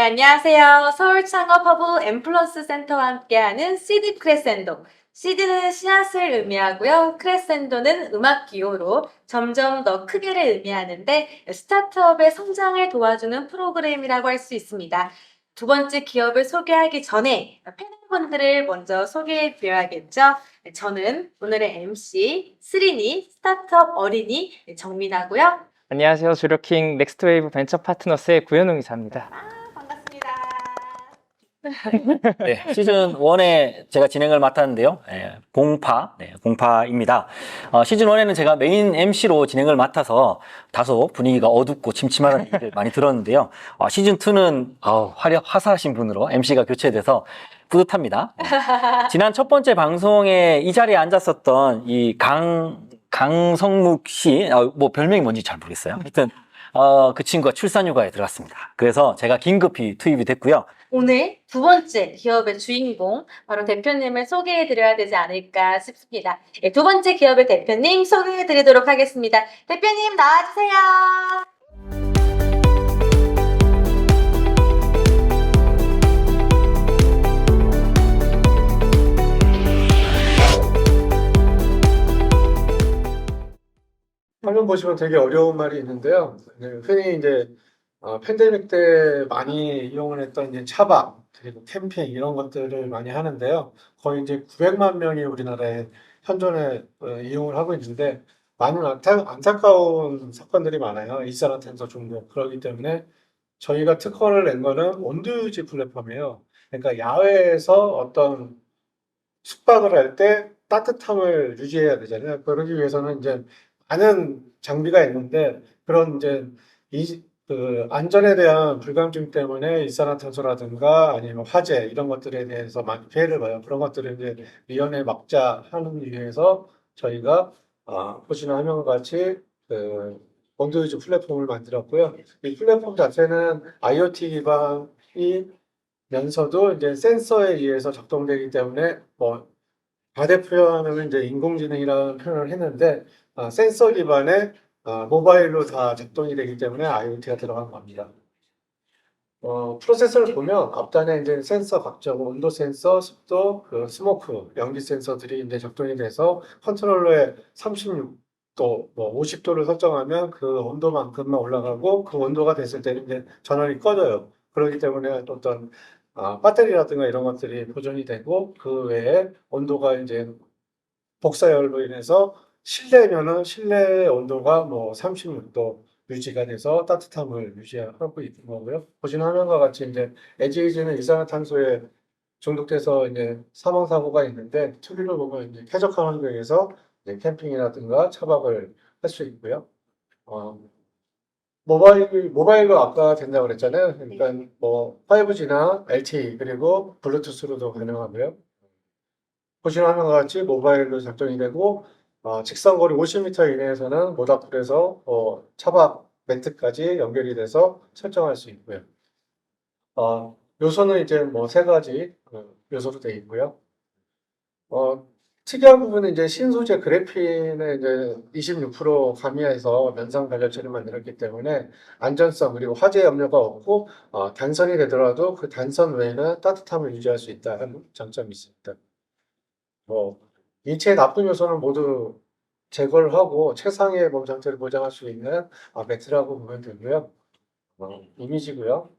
네, 안녕하세요. 서울 창업 허브 엠플러스 센터와 함께하는 시드 크레센도. 시드는 씨앗을 의미하고요. 크레센도는 음악 기호로 점점 더 크게를 의미하는데 스타트업의 성장을 도와주는 프로그램이라고 할 수 있습니다. 두 번째 기업을 소개하기 전에 패널분들을 먼저 소개해 드려야겠죠. 네, 저는 오늘의 MC 스리니 스타트업 어린이 정민아고요. 안녕하세요. 주력킹 넥스트웨이브 벤처 파트너스의 구현웅 이사입니다. 반갑습니다. 네, 시즌 1에 제가 진행을 맡았는데요. 예, 공파, 네, 공파입니다. 어, 시즌 1에는 제가 메인 MC로 진행을 맡아서 다소 분위기가 어둡고 침침하다는 얘기를 많이 들었는데요. 어, 시즌 2는 어, 화려, 화사하신 분으로 MC가 교체돼서 뿌듯합니다. 네. 지난 첫 번째 방송에 이 자리에 앉았었던 이 강, 강성묵 씨, 어, 뭐 별명이 뭔지 잘 모르겠어요. 하여튼, 어, 그 친구가 출산휴가에 들어갔습니다. 그래서 제가 긴급히 투입이 됐고요. 오늘 두 번째 기업의 주인공, 바로 대표님을 소개해 드려야 되지 않을까 싶습니다. 예, 두 번째 기업의 대표님 소개해 드리도록 하겠습니다. 대표님 나와주세요. 화면 보시면 되게 어려운 말이 있는데요. 네, 흔히 이제 어, 팬데믹 때 많이 이용을 했던 이제 차박 그리고 캠핑 이런 것들을 많이 하는데요. 거의 이제 900만 명이 우리나라에 현존에 어, 이용을 하고 있는데 많은 안타, 안타까운 사건들이 많아요. 일산화탄소 중독 그렇기 때문에 저희가 특허를 낸 거는 온두유지 플랫폼이에요. 그러니까 야외에서 어떤 숙박을 할 때 따뜻함을 유지해야 되잖아요. 그러기 위해서는 이제 많은 장비가 있는데 그런 이제 이, 그 안전에 대한 불감증 때문에 일산화탄소라든가 아니면 화재 이런 것들에 대해서 많이 피해를 봐요. 그런 것들을 이제 미연에 막자 하는 위해서 저희가 아, 보시는 화면과 같이 그 원두유즈 플랫폼을 만들었고요. 이 플랫폼 자체는 IoT 기반이 면서도 이제 센서에 의해서 작동되기 때문에 뭐 과대 표현은 이제 인공지능이라는 표현을 했는데 아, 센서 기반의 아, 모바일로 다 작동이 되기 때문에 IoT가 들어간 겁니다. 어, 프로세서를 보면 앞단에 이제 센서 각종 온도 센서, 습도, 그 스모크, 연기 센서들이 이제 작동이 돼서 컨트롤러에 36도, 뭐 50도를 설정하면 그 온도만큼만 올라가고 그 온도가 됐을 때는 이제 전원이 꺼져요. 그렇기 때문에 어떤 아, 배터리라든가 이런 것들이 보존이 되고 그 외에 온도가 이제 복사열로 인해서 실내면은 실내 온도가 뭐 36도 유지가 돼서 따뜻함을 유지하고 있는 거고요. 보시는 화면과 같이 이제 에지이즈는 일산화탄소에 중독돼서 이제 사망 사고가 있는데 TV를 보면 이제 쾌적한 환경에서 이제 캠핑이라든가 차박을 할 수 있고요. 어, 모바일 모바일로 아까 된다고 그랬잖아요. 그러니까 뭐 5G나 LTE 그리고 블루투스로도 가능하고요. 보시는 화면과 같이 모바일로 작동이 되고 어, 직선거리 50m 이내에서는 모닥불에서 어, 차박 매트까지 연결이 돼서 설정할 수 있고요. 어, 요소는 이제 뭐 세 가지 어, 요소로 되어 있고요. 어, 특이한 부분은 이제 신소재 그래핀에 이제 26% 가미해서 면상 발열체를 만들었기 때문에 안전성 그리고 화재 염려가 없고 어, 단선이 되더라도 그 단선 외에는 따뜻함을 유지할 수 있다는 장점이 있습니다. 뭐 인체의 나쁜 요소는 모두 제거를 하고 최상의 몸 상태를 보장할 수 있는 아, 매트라고 보면 되고요. 어, 이미지고요.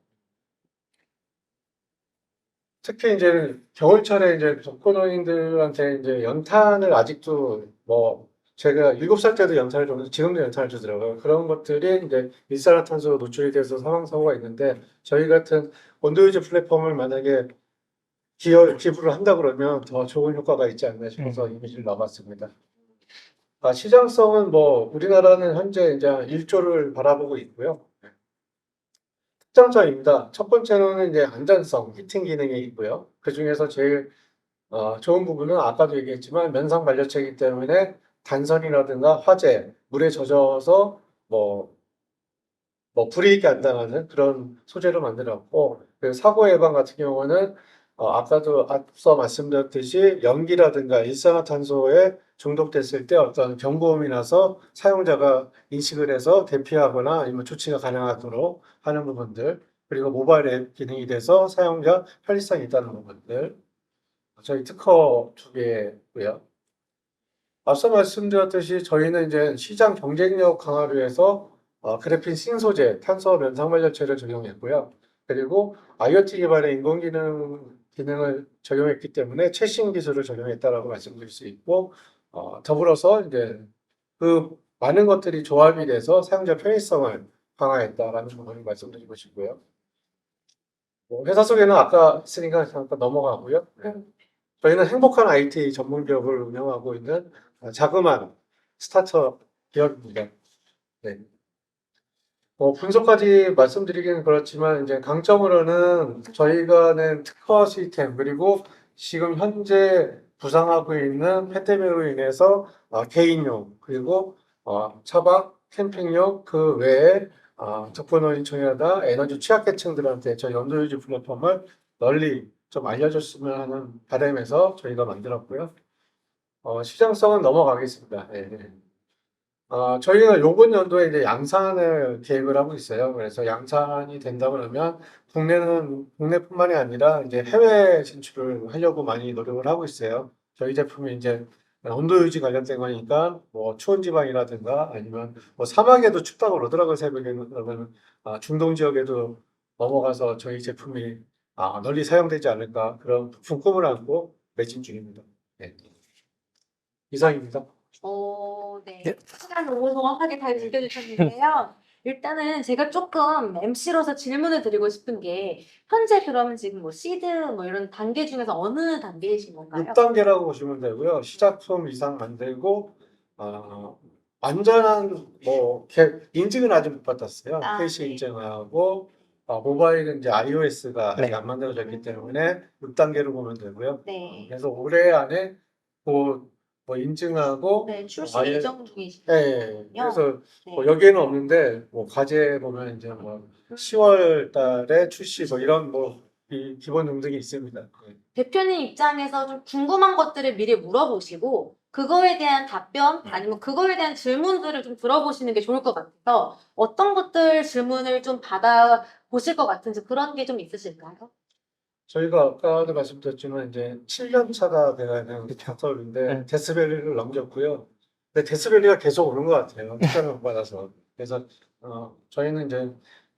특히 이제 겨울철에 이제 독거노인들한테 이제 연탄을 아직도 뭐 제가 일곱 살 때도 연탄을 줬는데 지금도 연탄을 주더라고요. 그런 것들이 이제 일산화탄소 노출이 돼서 사망 사고가 있는데 저희 같은 온도유지 플랫폼을 만약에 기여, 기부를 한다 그러면 더 좋은 효과가 있지 않나 싶어서 이미지를 넣어봤습니다. 아, 시장성은 뭐 우리나라는 현재 이제 1조를 바라보고 있고요. 특장점입니다. 첫 번째는 이제 안전성, 히팅 기능이 있고요. 그 중에서 제일 어, 좋은 부분은 아까도 얘기했지만 면상 반려체이기 때문에 단선이라든가 화재, 물에 젖어서 뭐, 뭐 불이익이 안 당하는 그런 소재로 만들었고, 그리고 사고 예방 같은 경우는 어, 아까도 앞서 말씀드렸듯이 연기라든가 일산화탄소에 중독됐을 때 어떤 경고음이 나서 사용자가 인식을 해서 대피하거나 아니면 조치가 가능하도록 하는 부분들 그리고 모바일 앱 기능이 돼서 사용자 편리성이 있다는 부분들. 저희 특허 두 개고요. 앞서 말씀드렸듯이 저희는 이제 시장 경쟁력 강화를 위해서 어, 그래핀 신소재, 탄소 면상 발열체를 적용했고요. 그리고 IoT 기반의 인공지능 기능을 적용했기 때문에 최신 기술을 적용했다라고 말씀드릴 수 있고, 어, 더불어서 이제 그 많은 것들이 조합이 돼서 사용자 편의성을 강화했다라는 부분을 말씀드리고 싶고요. 뭐 회사 소개는 아까 했으니까 잠깐 넘어가고요. 네. 저희는 행복한 IT 전문 기업을 운영하고 있는 어, 자그마한 스타트업 기업입니다. 네. 뭐 분석까지 말씀드리기는 그렇지만 이제 강점으로는 저희가 낸 특화 시스템 그리고 지금 현재 부상하고 있는 팬데믹으로 인해서 어, 개인용 그리고 어, 차박 캠핑용 그 외에 어, 적분원인청이나 에너지 취약계층들한테 저희 연도유지 플랫폼을 널리 좀 알려줬으면 하는 바람에서 저희가 만들었고요. 어, 시장성은 넘어가겠습니다. 네, 네. 어, 저희가 요번 연도에 이제 양산을 계획을 하고 있어요. 그래서 양산이 된다 그러면 국내는 국내뿐만이 아니라 이제 해외 진출을 하려고 많이 노력을 하고 있어요. 저희 제품이 이제 온도 유지 관련된 거니까 뭐 추운 지방이라든가 아니면 뭐 사막에도 춥다고 그러더라고요. 새벽에는 그러면 아, 중동 지역에도 넘어가서 저희 제품이 아, 널리 사용되지 않을까 그런 부품 꿈을 안고 매진 중입니다. 네. 이상입니다. 어, 네. 네. 시간 너무 정확하게 잘 즐겨주셨는데요. 일단은 제가 조금 MC로서 질문을 드리고 싶은 게 현재 그러면 지금 뭐 시드 뭐 이런 단계 중에서 어느 단계이신 건가요? 6단계라고 보시면 되고요. 시작품 이상 만들고 어, 완전한 뭐 개- 인증은 아직 못 받았어요. 아, PC 네. 인증하고 어, 모바일은 이제 iOS가 아직 네. 안 만들어졌기 때문에 6단계로 보면 되고요. 네. 그래서 올해 안에 뭐, 뭐 인증하고 네, 출시 아예- 예정 중이신 예, 예. 그래서 네. 뭐 여기에는 없는데 뭐 과제 보면 이제 뭐 10월 달에 출시 뭐 이런 뭐 이 기본 등등이 있습니다. 예. 대표님 입장에서 좀 궁금한 것들을 미리 물어보시고 그거에 대한 답변 아니면 그거에 대한 질문들을 좀 들어보시는 게 좋을 것 같아서 어떤 것들 질문을 좀 받아 보실 것 같은지 그런 게 좀 있으실까요? 저희가 아까도 말씀드렸지만 이제 7년 차가 돼가는 작업인데 네. 데스밸리를 넘겼고요. 근데 데스밸리가 계속 오는 것 같아요. 투자를 못 받아서. 그래서 어, 저희는 이제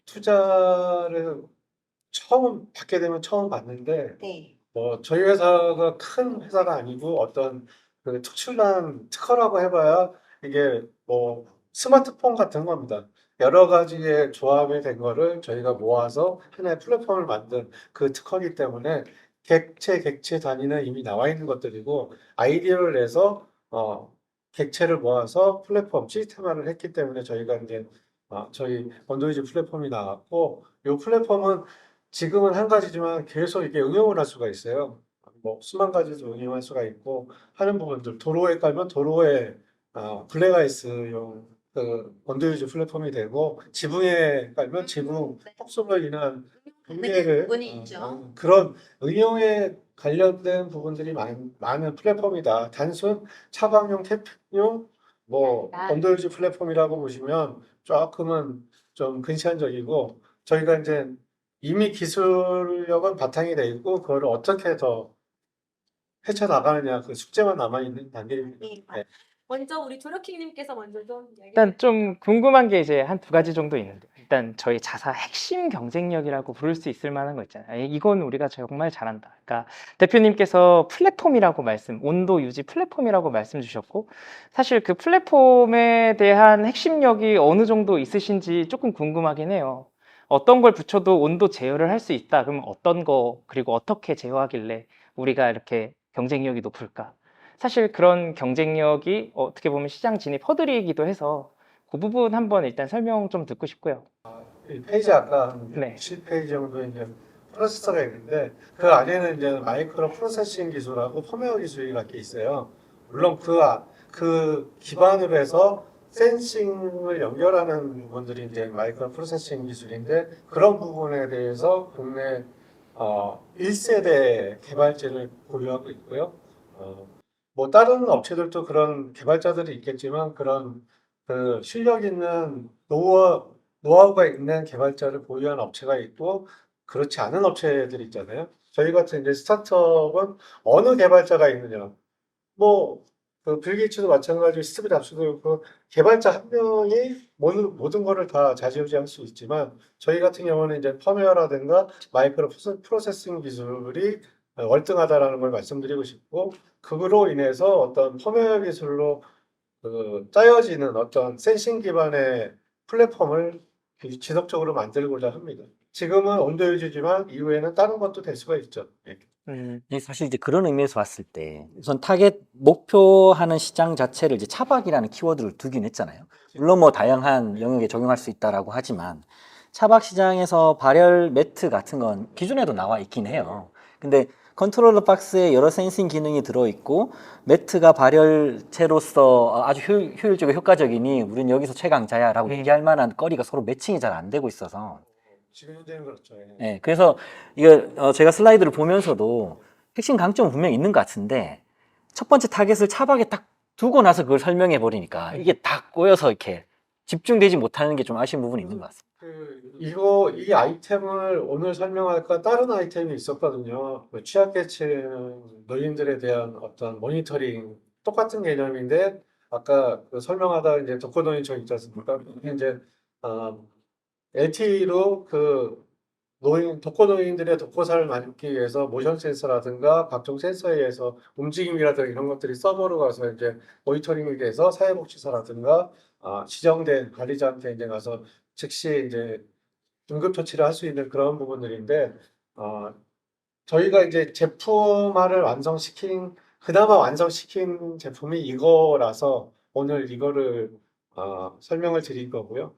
투자를 처음 받게 되면 처음 받는데 네. 뭐 저희 회사가 큰 회사가 아니고 어떤 그 특출난 특허라고 해봐야 이게 뭐 스마트폰 같은 겁니다. 여러 가지의 조합이 된 거를 저희가 모아서 하나의 플랫폼을 만든 그 특허이기 때문에 객체 객체 단위는 이미 나와 있는 것들이고 아이디어를 내서 어 객체를 모아서 플랫폼 시스템화를 했기 때문에 저희가 이제 어, 저희 원도이즈 플랫폼이 나왔고 이 플랫폼은 지금은 한 가지지만 계속 이게 응용을 할 수가 있어요. 뭐 수만 가지도 응용할 수가 있고 하는 부분들 도로에 깔면 도로에 어, 블랙아이스용 그 원도유즈 플랫폼이 되고 지붕에 깔면 지붕 네. 폭소로 인한 네, 붕괴를 부분이 어, 있죠. 어, 그런 응용에 관련된 부분들이 많, 많은 플랫폼이다. 단순 차박용 캠핑용 뭐 아. 원도유즈 플랫폼이라고 보시면 조금은 좀 근시안적이고 저희가 이제 이미 기술력은 바탕이 돼 있고 그거를 어떻게 더 헤쳐 나가느냐 그 숙제만 남아 있는 단계입니다. 네. 네. 먼저 우리 조력킹님께서 먼저 좀 이야기. 일단 좀 궁금한 게 이제 한 두 가지 정도 있는데 일단 저희 자사 핵심 경쟁력이라고 부를 수 있을 만한 거 있잖아요. 이건 우리가 정말 잘한다. 그러니까 대표님께서 플랫폼이라고 말씀, 온도 유지 플랫폼이라고 말씀 주셨고 사실 그 플랫폼에 대한 핵심력이 어느 정도 있으신지 조금 궁금하긴 해요. 어떤 걸 붙여도 온도 제어를 할 수 있다. 그러면 어떤 거 그리고 어떻게 제어하길래 우리가 이렇게 경쟁력이 높을까? 사실 그런 경쟁력이 어떻게 보면 시장 진입 허들이기도 해서 그 부분 한번 일단 설명 좀 듣고 싶고요. 이 페이지 아까 한 네. 10페이지 정도 이제 프로세서가 있는데 그 안에는 이제 마이크로 프로세싱 기술하고 펌웨어 기술이라는 게 있어요. 물론 그, 아- 그 기반으로 해서 센싱을 연결하는 부분들이 이제 마이크로 프로세싱 기술인데 그런 부분에 대해서 국내 어, 1세대 개발진을 보유하고 있고요. 어, 뭐 다른 업체들도 그런 개발자들이 있겠지만 그런 그 실력 있는 노후 노하우가 있는 개발자를 보유한 업체가 있고 그렇지 않은 업체들이 있잖아요. 저희 같은 이제 스타트업은 어느 개발자가 있느냐. 뭐, 그빌 게이츠도 마찬가지고 스티브 잡스도 그렇고 개발자 한 명이 모든, 모든 거를 다 좌지우지할 수 있지만 저희 같은 경우는 이제 펌웨어라든가 마이크로 프로세- 프로세싱 기술이 월등하다라는 걸 말씀드리고 싶고 그로 인해서 어떤 펌웨어 기술로 그 짜여지는 어떤 센싱 기반의 플랫폼을 지속적으로 만들고자 합니다. 지금은 온도 유지지만 이후에는 다른 것도 될 수가 있죠. 예. 음, 네, 사실 이제 그런 의미에서 봤을 때 우선 타겟 목표하는 시장 자체를 이제 차박이라는 키워드를 두긴 했잖아요. 물론 뭐 다양한 영역에 적용할 수 있다라고 하지만 차박 시장에서 발열 매트 같은 건 기존에도 나와 있긴 해요. 근데 컨트롤러 박스에 여러 센싱 기능이 들어있고 매트가 발열체로서 아주 효, 효율적이고 효과적이니 우린 여기서 최강자야라고 음. 얘기할 만한 거리가 서로 매칭이 잘 안 되고 있어서 지금 현재는 그렇죠. 예. 예, 그래서 이거 어, 제가 슬라이드를 보면서도 핵심 강점은 분명히 있는 것 같은데 첫 번째 타겟을 차박에 딱 두고 나서 그걸 설명해 버리니까 이게 다 꼬여서 이렇게 집중되지 못하는 게 좀 아쉬운 부분이 있는 것 같습니다. 그 이거 이 아이템을 오늘 설명할까 다른 아이템이 있었거든요. 그 취약계층 노인들에 대한 어떤 모니터링 똑같은 개념인데 아까 그 설명하다 이제 독거노인청 있지 않습니까? 이제 어, LTE로 그 노인 독거노인들의 독거살을 막기 위해서 모션 센서라든가 각종 센서에 의해서 움직임이라든가 이런 것들이 서버로 가서 이제 모니터링이 돼서 사회복지사라든가 아, 지정된 관리자한테 이제 가서 즉시 이제 응급 처치를 할 수 있는 그런 부분들인데 어, 저희가 이제 제품화를 완성시킨 그나마 완성시킨 제품이 이거라서 오늘 이거를 어, 설명을 드린 거고요.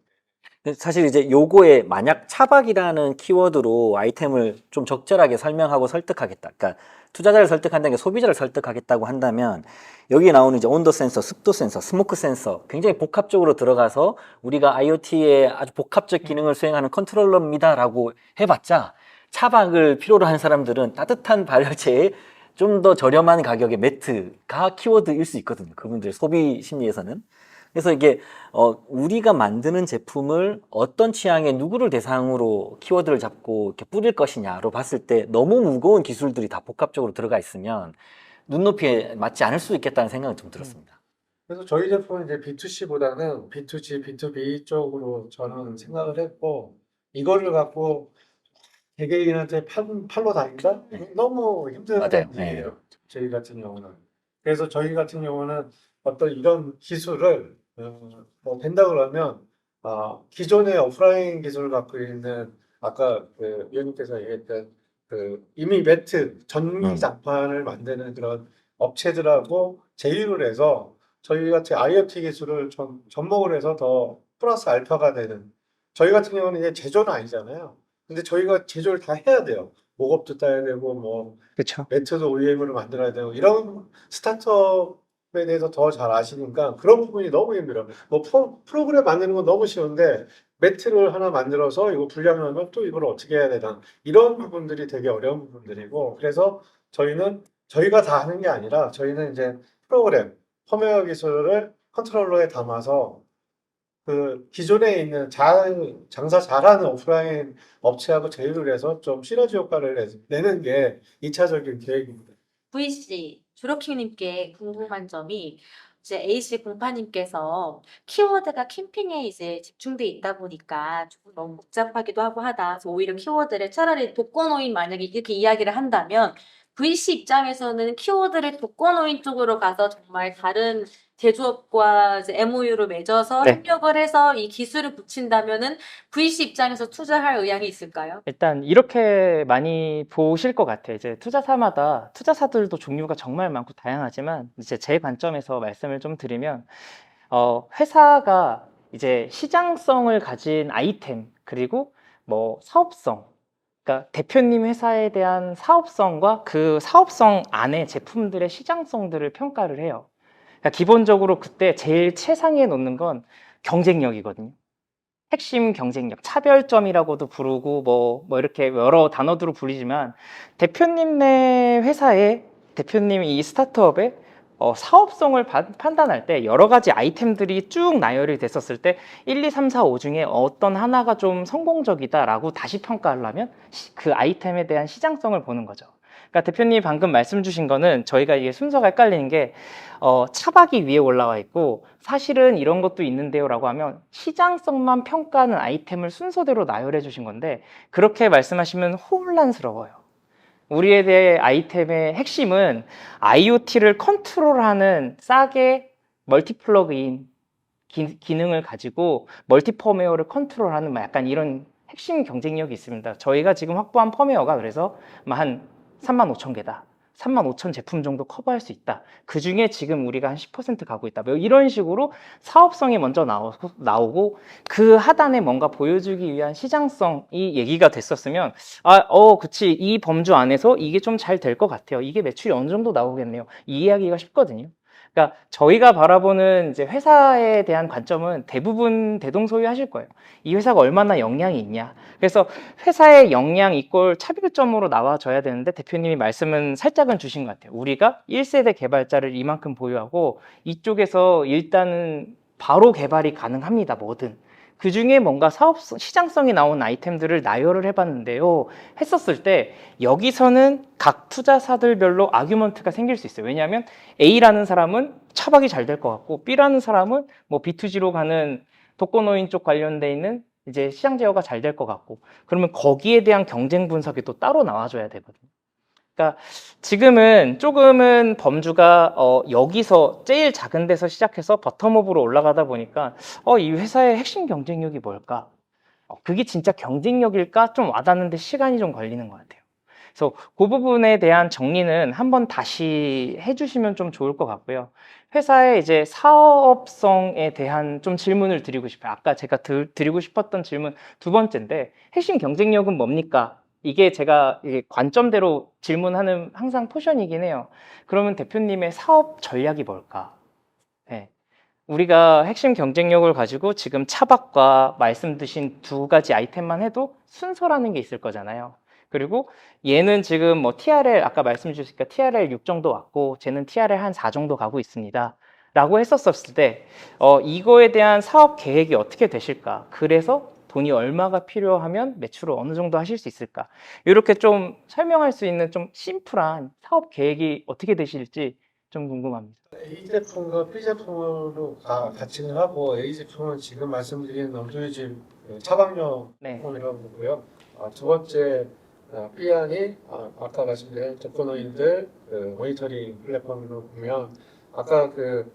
사실 이제 요거에 만약 차박이라는 키워드로 아이템을 좀 적절하게 설명하고 설득하겠다. 그러니까 투자자를 설득한다는 게 소비자를 설득하겠다고 한다면 여기에 나오는 이제 온도 센서, 습도 센서, 스모크 센서 굉장히 복합적으로 들어가서 우리가 IoT의 아주 복합적 기능을 수행하는 컨트롤러입니다라고 해봤자 차박을 필요로 하는 사람들은 따뜻한 발열체에 좀 더 저렴한 가격의 매트가 키워드일 수 있거든요. 그분들 소비 심리에서는. 그래서 이게 어, 우리가 만드는 제품을 어떤 취향의 누구를 대상으로 키워드를 잡고 이렇게 뿌릴 것이냐로 봤을 때 너무 무거운 기술들이 다 복합적으로 들어가 있으면 눈높이에 맞지 않을 수 있겠다는 생각은 좀 들었습니다. 그래서 저희 제품은 이제 B2C보다는 B2G, B2B 쪽으로 저는 생각을 했고 이거를 갖고 개개인한테 팔, 팔로 다닌다? 너무 힘든 맞아요. 일이에요. 저희 같은 경우는. 그래서 저희 같은 경우는 어떤 이런 기술을 어, 뭐 된다 그러면 어, 기존의 오프라인 기술을 갖고 있는 아까 그 위원님께서 얘기했던 그 이미 매트 전기 음. 장판을 만드는 그런 업체들하고 제휴를 해서 저희 같은 IoT 기술을 좀 접목을 해서 더 플러스 알파가 되는 저희 같은 경우는 이제 제조는 아니잖아요. 근데 저희가 제조를 다 해야 돼요. 목업도 따야 되고 뭐 그렇죠. 매트도 OEM으로 만들어야 되고 이런 스타트업 에 대해서 더 잘 아시니까 그런 부분이 너무 힘들어요. 뭐 프로, 프로그램 만드는 건 너무 쉬운데 매트를 하나 만들어서 이거 불량하면 또 이걸 어떻게 해야 되나 이런 부분들이 되게 어려운 부분들이고 그래서 저희는 저희가 다 하는 게 아니라 저희는 이제 프로그램 펌웨어 기술을 컨트롤러에 담아서 그 기존에 있는 잘, 장사 잘하는 오프라인 업체하고 제휴를 해서 좀 시너지 효과를 내- 내는 게 2차적인 계획입니다. VC 주로킹님께 궁금한 점이 이제 AC 공파님께서 키워드가 캠핑에 이제 집중돼 있다 보니까 조금 너무 복잡하기도 하고 하다. 그래서 오히려 키워드를 차라리 독거노인 만약에 이렇게 이야기를 한다면 VC 입장에서는 키워드를 독거노인 쪽으로 가서 정말 다른 제조업과 이제 MOU를 맺어서 네. 협력을 해서 이 기술을 붙인다면은 VC 입장에서 투자할 의향이 있을까요? 일단 이렇게 많이 보실 것 같아요. 이제 투자사마다 투자사들도 종류가 정말 많고 다양하지만 이제 제 관점에서 말씀을 좀 드리면 어, 회사가 이제 시장성을 가진 아이템 그리고 뭐 사업성 그러니까 대표님 회사에 대한 사업성과 그 사업성 안에 제품들의 시장성들을 평가를 해요. 그러니까 기본적으로 그때 제일 최상위에 놓는 건 경쟁력이거든요. 핵심 경쟁력, 차별점이라고도 부르고 뭐, 뭐 이렇게 여러 단어들로 불리지만 대표님 네 회사에 대표님이 이 스타트업에 어, 사업성을 바- 판단할 때 여러 가지 아이템들이 쭉 나열이 됐었을 때 1, 2, 3, 4, 5 중에 어떤 하나가 좀 성공적이다라고 다시 평가하려면 시- 그 아이템에 대한 시장성을 보는 거죠. 그러니까 대표님이 방금 말씀 주신 거는 저희가 이게 순서가 헷갈리는 게 어, 차박이 위에 올라와 있고 사실은 이런 것도 있는데요라고 하면 시장성만 평가하는 아이템을 순서대로 나열해 주신 건데 그렇게 말씀하시면 혼란스러워요. 우리에 대해 아이템의 핵심은 IoT를 컨트롤하는 싸게 멀티 플러그인 기, 기능을 가지고 멀티 펌웨어를 컨트롤하는 막 약간 이런 핵심 경쟁력이 있습니다. 저희가 지금 확보한 펌웨어가 그래서 한 3만 5천 개다. 3만 5천 제품 정도 커버할 수 있다. 그 중에 지금 우리가 한 10% 가고 있다. 뭐 이런 식으로 사업성이 먼저 나오고, 나오고 그 하단에 뭔가 보여주기 위한 시장성이 얘기가 됐었으면 아, 어, 그치. 이 범주 안에서 이게 좀 잘 될 것 같아요. 이게 매출이 어느 정도 나오겠네요. 이해하기가 쉽거든요. 그러니까 저희가 바라보는 이제 회사에 대한 관점은 대부분 대동소이 하실 거예요. 이 회사가 얼마나 역량이 있냐. 그래서 회사의 역량 이꼴 차별점으로 나와줘야 되는데 대표님이 말씀은 살짝은 주신 것 같아요. 우리가 1세대 개발자를 이만큼 보유하고 이쪽에서 일단은 바로 개발이 가능합니다. 뭐든. 그 중에 뭔가 사업 시장성이 나온 아이템들을 나열을 해봤는데요. 했었을 때 여기서는 각 투자사들별로 아규먼트가 생길 수 있어요. 왜냐하면 A라는 사람은 차박이 잘 될 것 같고 B라는 사람은 뭐 B2G로 가는 독거노인 쪽 관련돼 있는 이제 시장 제어가 잘 될 것 같고 그러면 거기에 대한 경쟁 분석이 또 따로 나와줘야 되거든요. 그러니까 지금은 조금은 범주가 어, 여기서 제일 작은 데서 시작해서 버텀업으로 올라가다 보니까 어, 이 회사의 핵심 경쟁력이 뭘까? 어, 그게 진짜 경쟁력일까? 좀 와닿는데 시간이 좀 걸리는 것 같아요. 그래서 그 부분에 대한 정리는 한번 다시 해주시면 좀 좋을 것 같고요. 회사의 이제 사업성에 대한 좀 질문을 드리고 싶어요. 아까 제가 드, 드리고 싶었던 질문 두 번째인데 핵심 경쟁력은 뭡니까? 이게 제가 관점대로 질문하는 항상 포션이긴 해요. 그러면 대표님의 사업 전략이 뭘까? 네. 우리가 핵심 경쟁력을 가지고 지금 차박과 말씀 드신 두 가지 아이템만 해도 순서라는 게 있을 거잖아요. 그리고 얘는 지금 뭐 TRL 아까 말씀 주시니까 TRL 6 정도 왔고 쟤는 TRL 한 4 정도 가고 있습니다. 라고 했었을 때 어, 이거에 대한 사업 계획이 어떻게 되실까? 그래서 돈이 얼마가 필요하면 매출을 어느 정도 하실 수 있을까? 이렇게 좀 설명할 수 있는 좀 심플한 사업 계획이 어떻게 되실지 좀 궁금합니다. A 제품과 B 제품으로 다 같이는 하고 A 제품은 지금 말씀드린 넘소유집 차박용 네. 제품이라고 보고요. 아, 두 번째 아, B안이 아, 아까 말씀드린 독거노인들 그 모니터링 플랫폼으로 보면 아까 그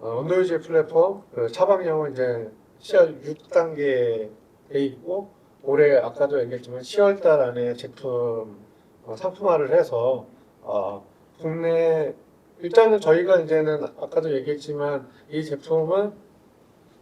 어, 온도유지 플랫폼 그 차박용은 이제 10월 6단계 에 있고 올해 아까도 얘기했지만 10월달 안에 제품 어, 상품화를 해서 어, 국내 일단은 저희가 이제는 아까도 얘기했지만 이 제품은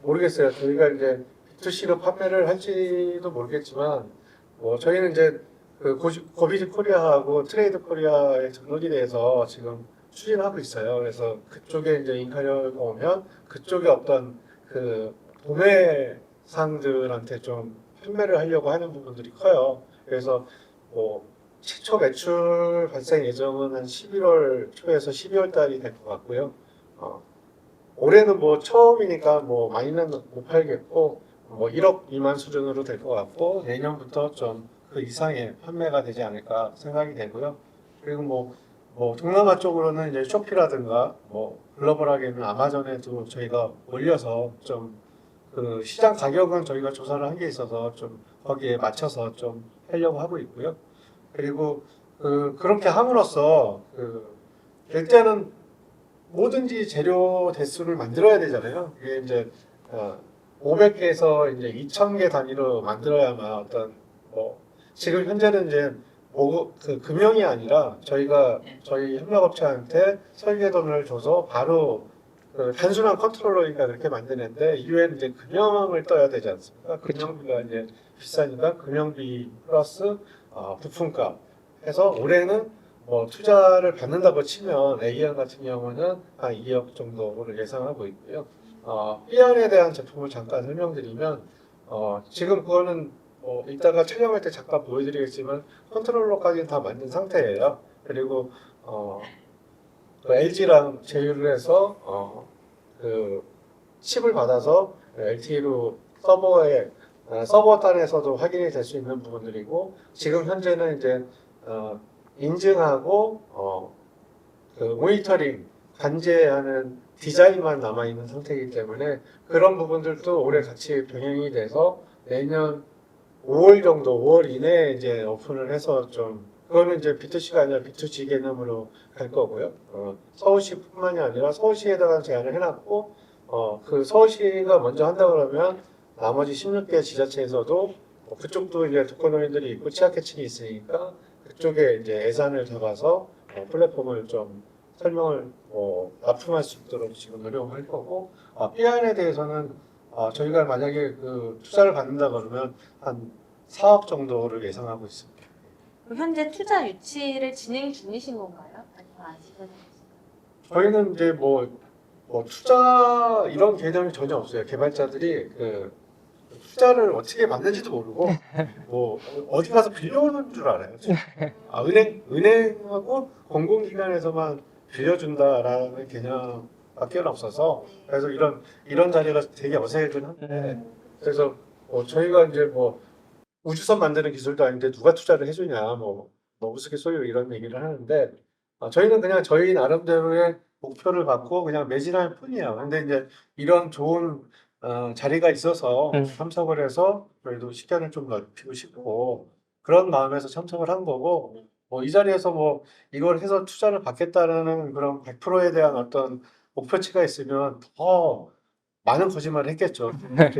모르겠어요. 저희가 이제 B2C로 판매를 할지도 모르겠지만 뭐 저희는 이제 그 고비즈 코리아하고 트레이드 코리아에 등록이 돼서 지금 추진하고 있어요. 그래서 그쪽에 이제 인카리어가 오면 그쪽에 어떤 그 도매 상들한테 좀 판매를 하려고 하는 부분들이 커요. 그래서 뭐 최초 매출 발생 예정은 한 11월 초에서 12월 달이 될 것 같고요. 어, 올해는 뭐 처음이니까 뭐 많이는 못 팔겠고 뭐 1억 미만 수준으로 될 것 같고 내년부터 좀 그 이상의 판매가 되지 않을까 생각이 되고요. 그리고 뭐, 뭐 동남아 쪽으로는 이제 쇼피라든가 뭐 글로벌하게는 아마존에도 저희가 올려서 좀 그 시장 가격은 저희가 조사를 한 게 있어서 좀 거기에 맞춰서 좀 하려고 하고 있고요. 그리고 그 그렇게 함으로써 그 일단은 뭐든지 재료 대수를 만들어야 되잖아요. 이게 이제 어, 500개에서 이제 2,000개 단위로 만들어야만 어떤 뭐 지금 현재는 이제 뭐, 그 금형이 아니라 저희가 저희 협력업체한테 설계도를 줘서 바로 그 단순한 컨트롤러니까 그렇게 만드는데 이후에는 이제 금형을 떠야 되지 않습니까? 금형비가 이제 비싸니까 금형비 플러스 어, 부품값 해서 올해는 뭐 투자를 받는다고 치면 A안 같은 경우는 한 2억 정도를 예상하고 있고요. 어, B안에 대한 제품을 잠깐 설명드리면 어, 지금 그거는 뭐 이따가 촬영할 때 잠깐 보여드리겠지만 컨트롤러까지는 다 만든 상태예요. 그리고 어, LG랑 제휴를 해서 어, 그 칩을 받아서 LTE로 서버에 어, 서버 단에서도 확인이 될 수 있는 부분들이고 지금 현재는 이제 어, 인증하고 어, 그 모니터링 관제하는 디자인만 남아 있는 상태이기 때문에 그런 부분들도 올해 같이 병행이 돼서 내년 5월 정도, 5월 이내에 이제 오픈을 해서 좀 그거는 이제 B2C가 아니라 B2G 개념으로 갈 거고요. 어, 서울시뿐만이 아니라 서울시에다가 제안을 해놨고 어, 그 서울시가 먼저 한다 그러면 나머지 16개 지자체에서도 어, 그쪽도 이제 독거노인들이 있고 취약계층이 있으니까 그쪽에 이제 예산을 잡아서 어, 플랫폼을 좀 설명을 어, 납품할 수 있도록 지금 노력을 할 거고 아, PR에 대해서는 아, 저희가 만약에 그 투자를 받는다 그러면 한 4억 정도를 예상하고 있습니다. 그럼 현재 투자 유치를 진행 중이신 건가요? 아직은? 저희는 이제 뭐, 뭐 투자 이런 개념이 전혀 없어요. 개발자들이 그 투자를 어떻게 받는지도 모르고 뭐 어디 가서 빌려오는 줄 알아요. 아, 은행 은행하고 공공기관에서만 빌려준다라는 개념밖에 없어서 그래서 이런 이런 자리가 되게 어색하긴 한데 그래서 뭐 저희가 이제 뭐 우주선 만드는 기술도 아닌데 누가 투자를 해주냐 뭐, 뭐 우스갯소리로 이런 얘기를 하는데 어, 저희는 그냥 저희 나름대로의 목표를 갖고 그냥 매진할 뿐이에요. 근데 이제 이런 좋은 어, 자리가 있어서 음. 참석을 해서 저희도 식견을 좀 넓히고 싶고 그런 마음에서 참석을 한 거고 뭐 이 자리에서 뭐 이걸 해서 투자를 받겠다라는 그런 100%에 대한 어떤 목표치가 있으면 더 많은 거짓말을 했겠죠.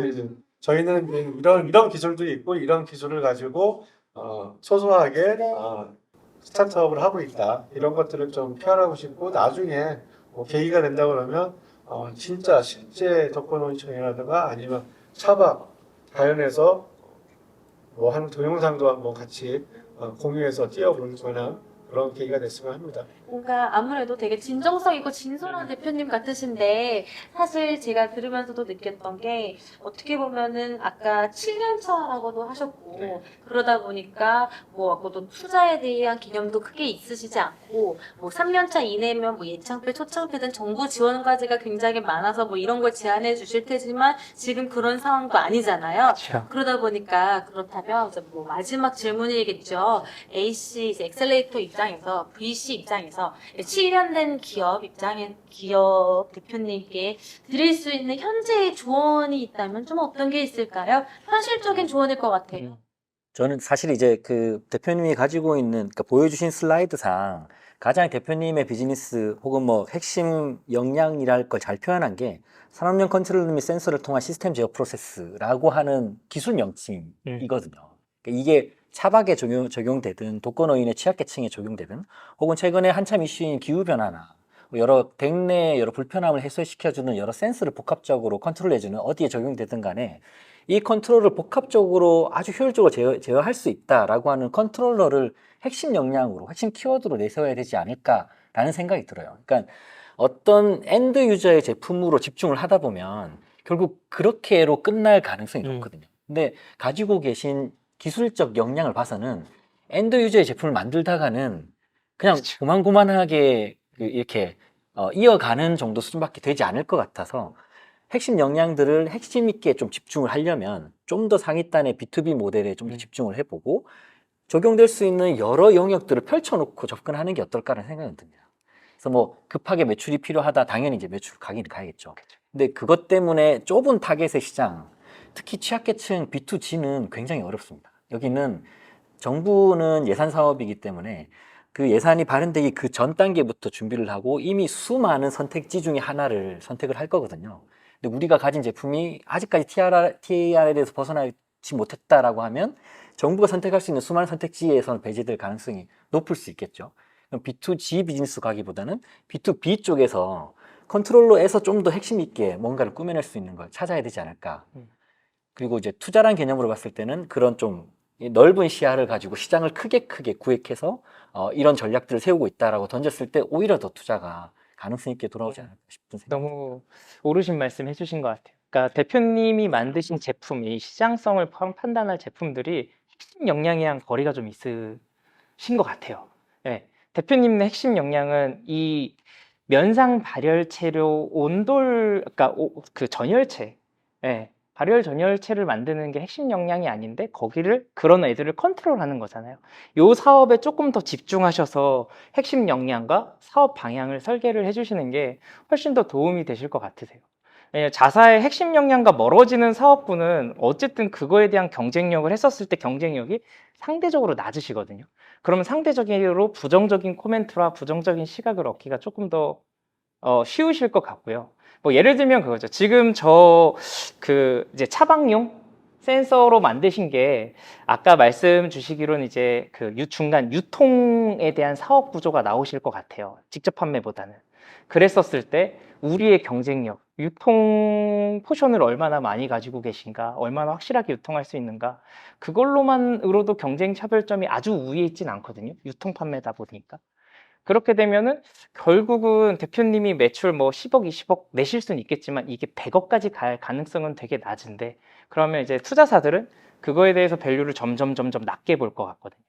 저희는 이런 이런 기술도 있고 이런 기술을 가지고 어, 소소하게 어, 스타트업을 하고 있다 이런 것들을 좀 표현하고 싶고 나중에 뭐 계기가 된다 그러면 어, 진짜 실제 독거노인청이라든가 아니면 차박 자연에서 뭐 하는 동영상도 한번 같이 어, 공유해서 띄워보는 그런 계기가 됐으면 합니다. 뭔가 아무래도 되게 진정성 있고 진솔한 대표님 같으신데 사실 제가 들으면서도 느꼈던 게 어떻게 보면은 아까 7년 차라고도 하셨고 네. 그러다 보니까 뭐 아까도 투자에 대한 개념도 크게 있으시지 않고 뭐 3년 차 이내면 뭐 예창표, 초창표든 정부 지원 과제가 굉장히 많아서 뭐 이런 걸 제안해 주실 테지만 지금 그런 상황도 아니잖아요. 그렇죠. 그러다 보니까 그렇다면 이제 뭐 마지막 질문이겠죠. AC 이제 엑셀레이터 입장에서 VC 입장에서 7년 된 기업 입장에 기업 대표님께 드릴 수 있는 현재의 조언이 있다면 좀 어떤 게 있을까요? 현실적인 조언일 것 같아요. 저는 사실 이제 그 대표님이 가지고 있는 그러니까 보여주신 슬라이드상 가장 대표님의 비즈니스 혹은 뭐 핵심 역량이랄 걸 잘 표현한 게 산업용 컨트롤 및 센서를 통한 시스템 제어 프로세스라고 하는 기술 명칭이거든요. 그러니까 이게 차박에 적용, 적용되든 독거노인의 취약계층에 적용되든 혹은 최근에 한참 이슈인 기후변화나 뭐 여러 대내 여러 불편함을 해소시켜주는 여러 센서를 복합적으로 컨트롤해주는 어디에 적용되든 간에 이 컨트롤을 복합적으로 아주 효율적으로 제어, 제어할 수 있다라고 하는 컨트롤러를 핵심 역량으로, 핵심 키워드로 내세워야 되지 않을까라는 생각이 들어요. 그러니까 어떤 엔드 유저의 제품으로 집중을 하다 보면 결국 그렇게로 끝날 가능성이 음. 높거든요. 근데 가지고 계신 기술적 역량을 봐서는 엔드 유저의 제품을 만들다가는 그냥 그쵸. 고만고만하게 그 이렇게 어, 이어가는 정도 수준밖에 되지 않을 것 같아서 핵심 역량들을 핵심 있게 좀 집중을 하려면 좀 더 상위단의 B2B 모델에 좀더 음. 집중을 해보고 적용될 수 있는 여러 영역들을 펼쳐놓고 접근하는 게 어떨까라는 생각이 듭니다. 그래서 뭐 급하게 매출이 필요하다 당연히 이제 매출 가긴 가야겠죠. 근데 그것 때문에 좁은 타겟의 시장, 특히 취약계층 B2G는 굉장히 어렵습니다. 여기는 정부는 예산 사업이기 때문에 그 예산이 발행되기 그 전 단계부터 준비를 하고 이미 수많은 선택지 중에 하나를 선택을 할 거거든요. 근데 우리가 가진 제품이 아직까지 TR, TR에서 벗어나지 못했다라고 하면 정부가 선택할 수 있는 수많은 선택지에서는 배제될 가능성이 높을 수 있겠죠. 그럼 B2G 비즈니스 가기보다는 B2B 쪽에서 컨트롤러에서 좀 더 핵심 있게 뭔가를 꾸며낼 수 있는 걸 찾아야 되지 않을까. 음. 그리고 이제 투자란 개념으로 봤을 때는 그런 좀 넓은 시야를 가지고 시장을 크게 크게 구획해서 어, 이런 전략들을 세우고 있다라고 던졌을 때 오히려 더 투자가 가능성 있게 돌아오지 않을까 싶은 생각. 너무 옳으신 말씀 해주신 것 같아요. 그러니까 대표님이 만드신 제품, 이 시장성을 판- 판단할 제품들이 핵심 역량이랑 거리가 좀 있으신 것 같아요. 네. 대표님의 핵심 역량은 이 면상 발열체로 온돌, 그러니까 오- 그 전열체, 예, 발열 전열체를 만드는 게 핵심 역량이 아닌데 거기를 그런 애들을 컨트롤하는 거잖아요. 요 사업에 조금 더 집중하셔서 핵심 역량과 사업 방향을 설계를 해주시는 게 훨씬 더 도움이 되실 것 같으세요. 예, 자사의 핵심 역량과 멀어지는 사업부는 어쨌든 그거에 대한 경쟁력을 했었을 때 경쟁력이 상대적으로 낮으시거든요. 그러면 상대적으로 부정적인 코멘트와 부정적인 시각을 얻기가 조금 더 어, 쉬우실 것 같고요. 뭐 예를 들면 그거죠. 지금 저 그 이제 차박용 센서로 만드신 게 아까 말씀 주시기로는 이제 그 유- 중간 유통에 대한 사업 구조가 나오실 것 같아요. 직접 판매보다는. 그랬었을 때 우리의 경쟁력, 유통 포션을 얼마나 많이 가지고 계신가, 얼마나 확실하게 유통할 수 있는가, 그걸로만으로도 경쟁 차별점이 아주 우위에 있진 않거든요. 유통 판매다 보니까. 그렇게 되면은 결국은 대표님이 매출 뭐 10억, 20억 내실 수는 있겠지만 이게 100억까지 갈 가능성은 되게 낮은데 그러면 이제 투자사들은 그거에 대해서 밸류를 점점 점점 낮게 볼 것 같거든요.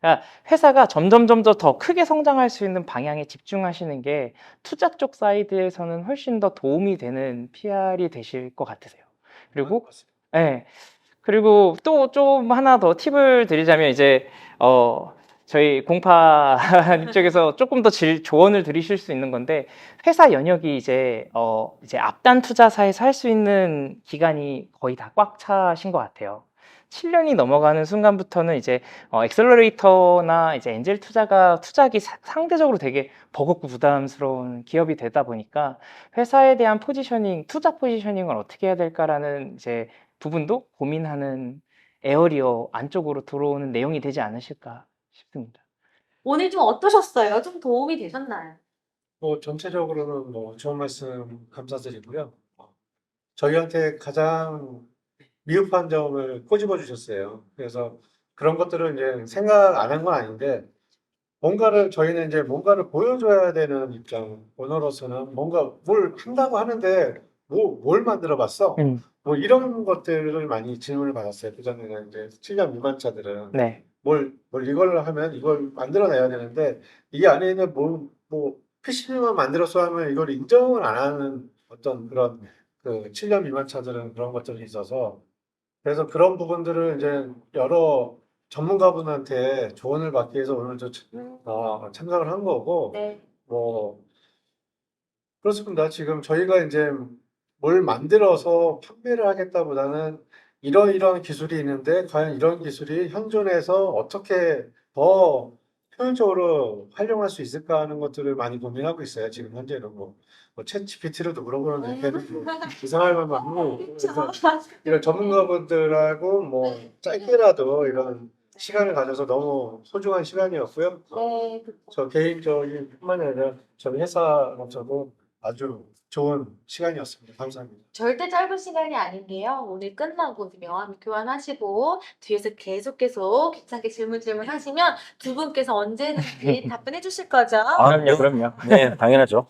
그러니까 회사가 점점 점점 더 크게 성장할 수 있는 방향에 집중하시는 게 투자 쪽 사이드에서는 훨씬 더 도움이 되는 PR이 되실 것 같으세요. 그리고 네. 그리고 또 좀 하나 더 팁을 드리자면 이제 어 저희 공파님 쪽에서 조금 더 질, 조언을 드리실 수 있는 건데 회사 연역이 이제 어 이제 앞단 투자사에서 할 수 있는 기간이 거의 다 꽉 차신 것 같아요. 7년이 넘어가는 순간부터는 이제 어, 엑셀러레이터나 이제 엔젤 투자가 투자하기 사- 상대적으로 되게 버겁고 부담스러운 기업이 되다 보니까 회사에 대한 포지셔닝, 투자 포지셔닝을 어떻게 해야 될까라는 이제 부분도 고민하는 에어리어 안쪽으로 들어오는 내용이 되지 않으실까 싶습니다. 오늘 좀 어떠셨어요? 좀 도움이 되셨나요? 뭐 전체적으로는 뭐 좋은 말씀 감사드리고요. 어, 저희한테 가장 미흡한 점을 꼬집어 주셨어요. 그래서 그런 것들을 이제 생각 안 한 건 아닌데 뭔가를 저희는 이제 뭔가를 보여줘야 되는 입장 오너로서는 뭔가 뭘 한다고 하는데 뭐, 뭘 만들어 봤어? 음. 뭐 이런 것들을 많이 질문을 받았어요. 그 전에는 이제 7년 미만차들은 네. 뭘, 뭘 이걸 하면 이걸 만들어내야 되는데 이 안에 있는 뭐, 뭐 PCB만 만들어서 하면 이걸 인정을 안 하는 어떤 그런 그 7년 미만 차들은 그런 것들이 있어서 그래서 그런 부분들을 이제 여러 전문가분한테 조언을 받기 위해서 오늘 저 참- 음, 어, 참석을 한 거고 네. 뭐 그렇습니다. 지금 저희가 이제 뭘 만들어서 판매를 하겠다보다는 이런 이런 기술이 있는데 과연 이런 기술이 현존해서 어떻게 더 효율적으로 활용할 수 있을까 하는 것들을 많이 고민하고 있어요. 지금 현재는 뭐, 뭐 챗 GPT로도 물어보는 애들이 뭐 이상할 하고 그래서 이런 전문가분들하고 뭐 짧게라도 이런 시간을 가져서 너무 소중한 시간이었고요. 네. 저 개인적인 뿐만이 아니라 저희 회사로서도 아주 좋은 시간이었습니다. 감사합니다. 절대 짧은 시간이 아닌 게요. 오늘 끝나고 이제 명함 교환하시고 뒤에서 계속 계속 귀찮게 질문 질문 하시면 두 분께서 언제든지 답변해 주실 거죠. 아, 그럼요, 그럼요. 네, 당연하죠.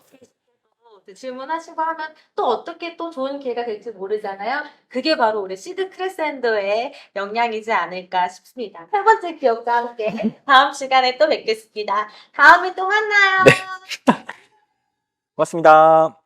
또 질문하시고 하면 또 어떻게 또 좋은 기회가 될지 모르잖아요. 그게 바로 우리 시드 크레센도의 역량이지 않을까 싶습니다. 세 번째 기억과 함께 다음 시간에 또 뵙겠습니다. 다음에 또 만나요. 고맙습니다.